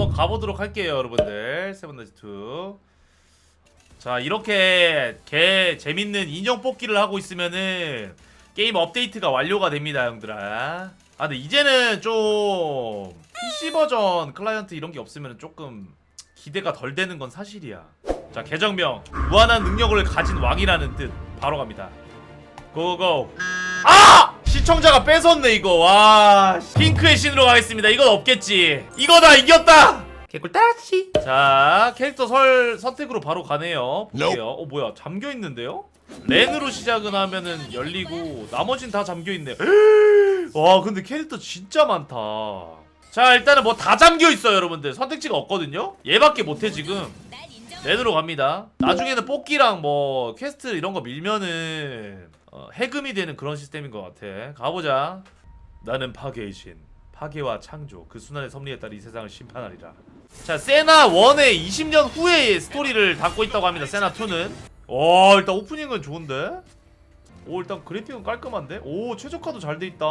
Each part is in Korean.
한번 가보도록 할게요 여러분들. 세븐다지2 자 이렇게 개 재밌는 인형 뽑기를 하고 있으면은 게임 업데이트가 완료가 됩니다 형들아. 아 근데 이제는 좀 PC 버전 클라이언트 이런 게 없으면 조금 기대가 덜 되는 건 사실이야. 자 계정명. 무한한 능력을 가진 왕이라는 뜻. 바로 갑니다. 고고. 아! 시청자가 뺏었네 이거. 와 핑크의 신으로 가겠습니다. 이건 없겠지. 이거다 이겼다! 개꿀 따라치 자 캐릭터 설 선택으로 바로 가네요. 볼게요. 어 뭐야 잠겨있는데요? 렌으로 시작은 하면은 열리고 나머진 다 잠겨있네. 와 근데 캐릭터 진짜 많다. 자 일단은 뭐 다 잠겨있어요 여러분들. 선택지가 없거든요? 얘밖에 못해 지금. 렌으로 갑니다. 나중에는 뽑기랑 뭐 퀘스트 이런 거 밀면은 어, 해금이 되는 그런 시스템인 것 같아. 가보자. 나는 파괴의 신 파괴와 창조 그 순환의 섭리에 따라 이 세상을 심판하리라. 자 세나 1의 20년 후의 스토리를 담고 있다고 합니다 세나 2는. 와 일단 오프닝은 좋은데? 오 일단 그래픽은 깔끔한데? 오 최저가도 잘 돼 있다.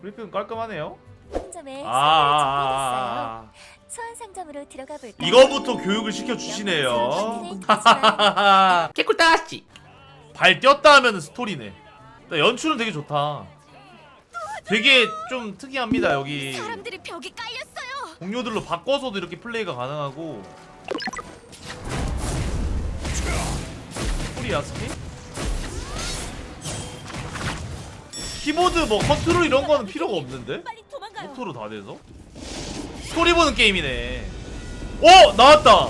그래픽은 깔끔하네요. 상점에 아, 선물을 아, 준비했어요. 소환 상점으로 들어가 볼까? 이거부터 교육을 시켜 주시네요. 개꿀 따시 발 띄었다 하면 스토리네 나 연출은 되게 좋다 되게 좀 특이합니다 여기 사람들이 벽에 깔렸어요. 동료들로 바꿔서도 이렇게 플레이가 가능하고 스토리야 스킨? 키보드 뭐 컨트롤 이런 거는 필요가 없는데? 빨리 도망가요. 오토로 다 돼서? 스토리 보는 게임이네 어! 나왔다!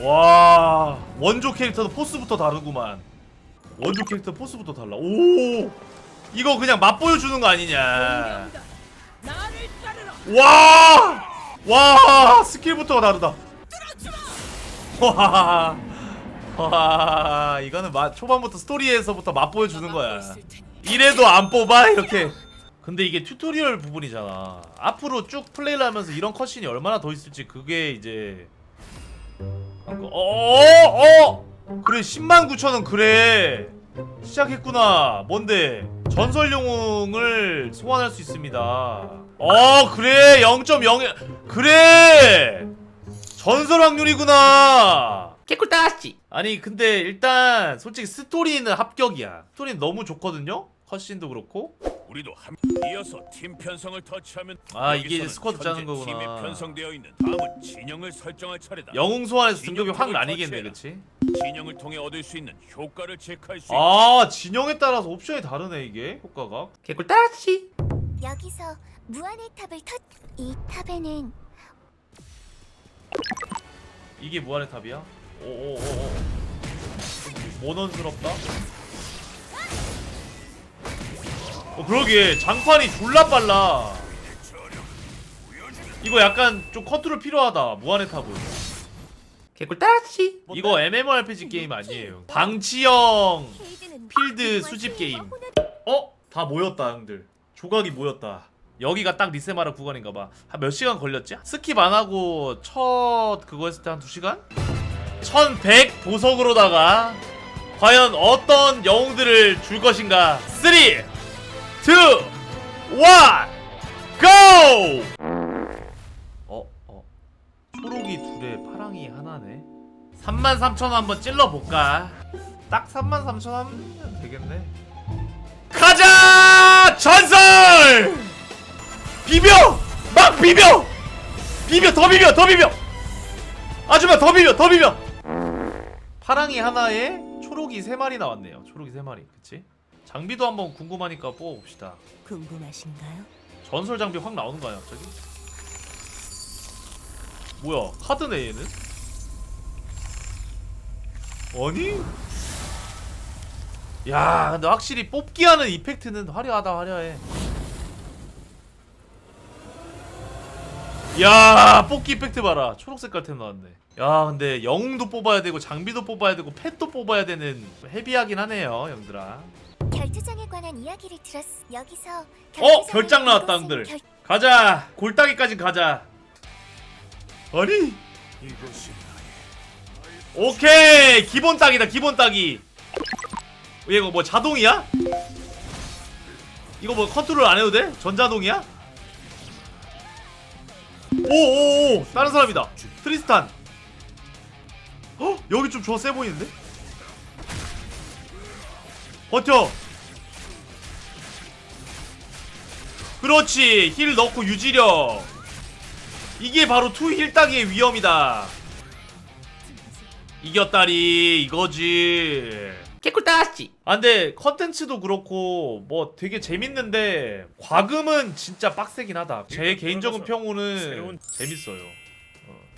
와. 원조 캐릭터도 포스부터 다르구만. 원조 캐릭터 포스부터 달라. 오! 이거 그냥 맛보여 주는 거 아니냐. 와! 와! 스킬부터가 다르다. 와, 와 이거는 마, 초반부터 스토리에서부터 맛보여 주는 거야. 이래도 안 뽑아? 이렇게. 근데 이게 튜토리얼 부분이잖아. 앞으로 쭉 플레이를 하면서 이런 컷신이 얼마나 더 있을지 그게 이제 어어 어! 그래 10만 9천 원 그래. 시작했구나. 뭔데? 전설 영웅을 소환할 수 있습니다. 어 그래. 0.0 그래! 전설 확률이구나. 개꿀 따시 아니 근데 일단 솔직히 스토리는 합격이야. 스토리는 너무 좋거든요? 컷신도 그렇고 우리도 한 이어서 팀 편성을 터치하면 아, 이게 이제 여기서는 스쿼드 짜는 거구나. 팀에 편성되어 있는 다음은 진영을 설정할 차례다. 영웅 소환해서 등급이 확 나뉘겠네 그치? 진영을 통해 얻을 수 있는 효과를 체크할 수 있다. 아 진영에 따라서 옵션이 다르네 이게 효과가 개꿀 따시 여기서 무한의 탑을 터. 이 탑에는 이게 무한의 탑이야? 오오오오 모넌스럽다 어 그러게. 장판이 졸라 빨라. 이거 약간 좀 컨트롤 필요하다. 무한의 탑은. 개꿀 따시 이거 MMORPG 게임 아니에요. 방치형 필드 그동안 수집 게임. 어? 다 모였다 형들. 조각이 모였다. 여기가 딱 리세마르 구간인가봐. 한 몇 시간 걸렸지? 스킵 안 하고 첫 그거 했을 때 한 2시간? 1100 보석으로다가 과연 어떤 영웅들을 줄 것인가? 3 2 1 GO! 어? 어? 초록이 둘에 파랑이 하나네 33,000원 한번 찔러볼까 딱 33,000원 하면 되겠네 가자! 전설! 비벼! 막 비벼! 비벼 더 비벼 더 비벼! 아줌마 더 비벼 더 비벼! 파랑이 하나에 초록이 세 마리 나왔네요. 초록이 세 마리, 그치? 장비도 한번 궁금하니까 뽑아봅시다. 궁금하신가요? 전설 장비 확 나오는 거 아니야 갑자기? 뭐야 카드네 얘는? 아니? 야 근데 확실히 뽑기 하는 이펙트는 화려하다 화려해 야 뽑기 이펙트 봐라 초록색깔 템 나왔네 야 근데 영웅도 뽑아야 되고 장비도 뽑아야 되고 펫도 뽑아야 되는 헤비하긴 하네요 형들아 결투장에 관한 이야기를 들었. 여기서 어 결장 나왔다 형들 결- 가자 골따기까지 가자 아니 오케이 기본 따기다 기본 따기 이거 뭐 자동이야? 이거 뭐 컨트롤 안 해도 돼? 전자동이야? 오오오 다른 사람이다 트리스탄 어? 여기 좀 좋아 세 보이는데? 버텨. 그렇지. 힐 넣고 유지력 이게 바로 투힐 따기의 위험이다. 이겼다리 이거지. 개꿀 따라하지. 아 근데 컨텐츠도 그렇고 뭐 되게 재밌는데 과금은 진짜 빡세긴 하다. 제 개인적인 새로운- 재밌어요. 어,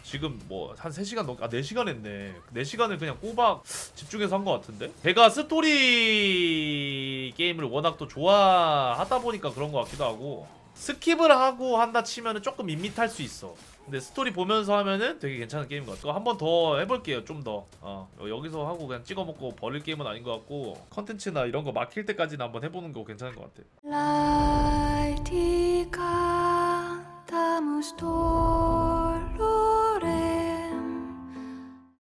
지금 뭐 한 3시간 넘게 아 4시간 했네. 4시간을 그냥 꼬박 집중해서 한 것 같은데? 제가 스토리 게임을 워낙 또 좋아하다 보니까 그런 것 같기도 하고. 스킵을 하고 한다 치면은 조금 밋밋할 수 있어. 근데 스토리 보면서 하면은 되게 괜찮은 게임 같고 한 번 더 해볼게요. 좀 더. 어, 여기서 하고 그냥 찍어먹고 버릴 게임은 아닌 것 같고 컨텐츠나 이런 거 막힐 때까지는 한번 해보는 거 괜찮은 것 같아요